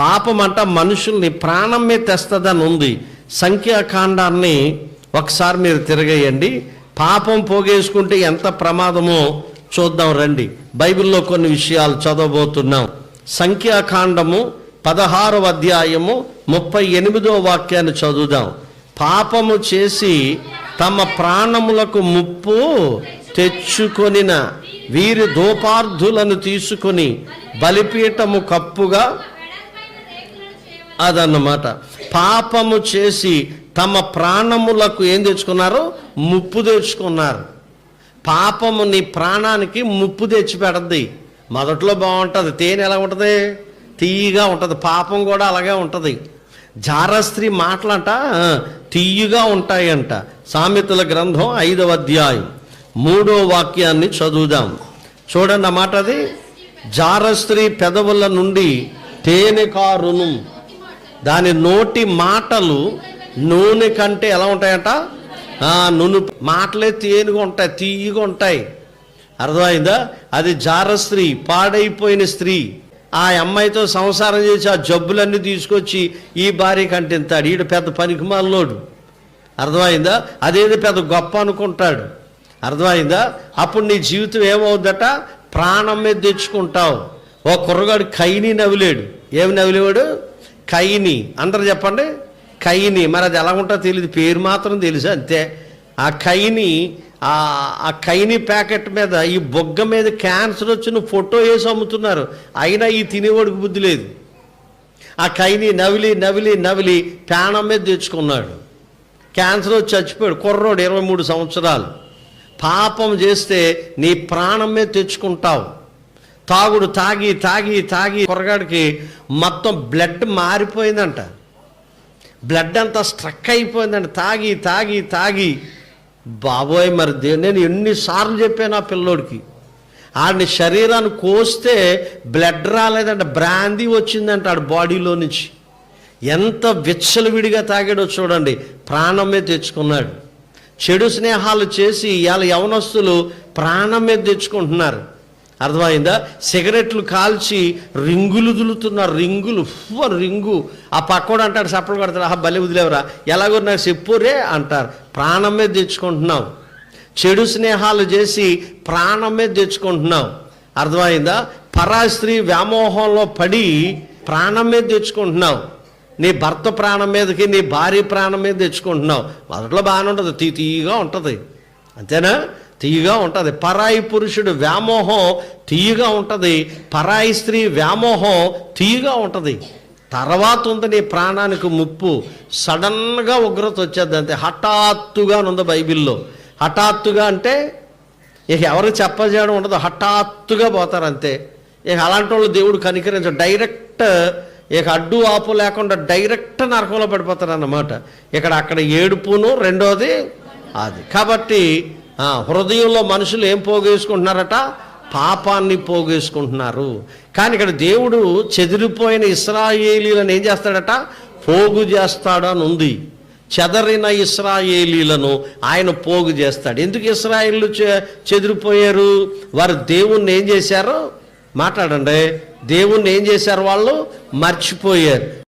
పాపం అంట మనుషుల్ని ప్రాణం మీద తెస్తుందని ఉంది సంఖ్యాకాండాన్ని ఒకసారి మీరు తిరగేయండి. పాపం పోగేసుకుంటే ఎంత ప్రమాదమో చూద్దాం రండి. బైబిల్లో కొన్ని విషయాలు చదవబోతున్నాం. సంఖ్యాకాండము పదహారవ అధ్యాయము ముప్పై ఎనిమిదో వాక్యాన్ని చదువుదాం. పాపము చేసి తమ ప్రాణములకు ముప్పు తెచ్చుకొనిన వీరి దోపార్థులను తీసుకొని బలిపీఠము కప్పుగా అదన్నమాట. పాపము చేసి తమ ప్రాణములకు ఏం తెచ్చుకున్నారు? ముప్పు తెచ్చుకున్నారు. పాపము నీ ప్రాణానికి ముప్పు తెచ్చి పెడద్ది. మొదట్లో బాగుంటుంది. తేనె ఎలా ఉంటుంది? తీయగా ఉంటుంది. పాపం కూడా అలాగే ఉంటుంది. జారస్త్రీ మాటలంట తీయగా ఉంటాయంట. సామెతల గ్రంథం ఐదవ అధ్యాయం. మూడో వాక్యాన్ని చదువుదాం. చూడండి అన్నమాట అది. జారస్త్రీ పెదవుల నుండి తేనె కారును దాని నోటి మాటలు నూనె కంటే ఎలా ఉంటాయట? నూనె మాటలే తేనుగా ఉంటాయి తీయగా ఉంటాయి. అర్థమైందా? అది జార స్త్రీ పాడైపోయిన స్త్రీ. ఆ అమ్మాయితో సంసారం చేసి ఆ జబ్బులన్నీ తీసుకొచ్చి ఈ భార్య కంటింతాడు ఈడు పెద్ద పనికిమాలోడు అర్థమైందా? అదేది పెద్ద గొప్ప అనుకుంటాడు. అర్థమైందా? అప్పుడు నీ జీవితం ఏమవుద్దట? ప్రాణం మీద తెచ్చుకుంటావు. ఓ కుర్రగాడు కైని నవ్వులేడు. ఏమి నవ్వులేవాడు? కైని. అందరు చెప్పండి. కైని. మరి అది ఎలా ఉంటుందో తెలియదు పేరు మాత్రం తెలుసు అంతే. ఆ కైని ఆ కైని ప్యాకెట్ మీద ఈ బొగ్గ మీద క్యాన్సర్ వచ్చిన ఫోటో వేసి అమ్ముతున్నారు. అయినా ఈ తినేవాడికి బుద్ధి లేదు. ఆ కైని నవిలి నవిలి నవిలి ప్రాణం మీద తెచ్చుకున్నాడు. క్యాన్సర్ వచ్చి చచ్చిపోయాడు. కుర్రోడు ఇరవై మూడు సంవత్సరాలు. పాపం చేస్తే నీ ప్రాణం మీద తెచ్చుకుంటావు. తాగుడు తాగి తాగి తాగి కుర్రగాడికి మొత్తం బ్లడ్ మారిపోయిందంట. బ్లడ్ అంతా స్ట్రక్ అయిపోయిందంట. తాగి తాగి తాగి. బాబోయ్ మరి దే నేను ఎన్నిసార్లు చెప్పాను ఆ పిల్లోడికి. ఆడిని శరీరాన్ని కోస్తే బ్లడ్ రాలేదంట. బ్రాందీ వచ్చిందంట ఆడి బాడీలో నుంచి. ఎంత విచ్చలవిడిగా తాగాడో చూడండి. ప్రాణం మీద తెచ్చుకున్నాడు. చెడు స్నేహాలు చేసి ఇవాళ యవనస్తులు ప్రాణం మీద తెచ్చుకుంటున్నారు. అర్థమైందా? సిగరెట్లు కాల్చి రింగులు దులుతున్నారు రింగులు ఫు రింగు. ఆ పక్కోడు అంటాడు సప్పుడు కొడతాడు ఆహా బలి వదిలేవరా. ఎలాగో నాకు చెప్పురే అంటారు. ప్రాణం మీద తెచ్చుకుంటున్నావు. చెడు స్నేహాలు చేసి ప్రాణం మీద తెచ్చుకుంటున్నావు. అర్థమైందా? పరా స్త్రీ వ్యామోహంలో పడి ప్రాణం మీద తెచ్చుకుంటున్నావు. నీ భర్త ప్రాణం మీదకి నీ భార్య ప్రాణం మీద తెచ్చుకుంటున్నావు. మొదట్లో బాగానే ఉంటుంది తీ తీయగా ఉంటుంది. అంతేనా? తీయగా ఉంటుంది. పరాయి పురుషుడు వ్యామోహం తీయగా ఉంటుంది. పరాయి స్త్రీ వ్యామోహం తీయగా ఉంటుంది. తర్వాత ఉంది నీ ప్రాణానికి ముప్పు. సడన్గా ఉగ్రత వచ్చేది అంతే. హఠాత్తుగా ఉంది బైబిల్లో. హఠాత్తుగా అంటే ఇక ఎవరు చెప్పజేయడం ఉండదు. హఠాత్తుగా పోతారు అంతే. ఇక అలాంటి వాళ్ళు దేవుడు కనికరించడు. డైరెక్ట్ ఇక అడ్డు ఆపు లేకుండా డైరెక్ట్ నరకంలో పడిపోతారు అన్నమాట ఇక్కడ అక్కడ ఏడుపును రెండోది అది. కాబట్టి హృదయంలో మనుషులు ఏం పోగేసుకుంటున్నారట? పాపాన్ని పోగేసుకుంటున్నారు. కానీ ఇక్కడ దేవుడు చెదిరిపోయిన ఇస్రాయేలీలను ఏం చేస్తాడట? పోగు చేస్తాడు అని ఉంది చెదరిన ఇస్రాయేలీలను ఆయన పోగు చేస్తాడు. ఎందుకు ఇస్రాయేళ్ళు చెదిరిపోయారు? వారు దేవుణ్ణి ఏం చేశారు? మాట్లాడండి. దేవుణ్ణి ఏం చేశారు వాళ్ళు? మర్చిపోయారు.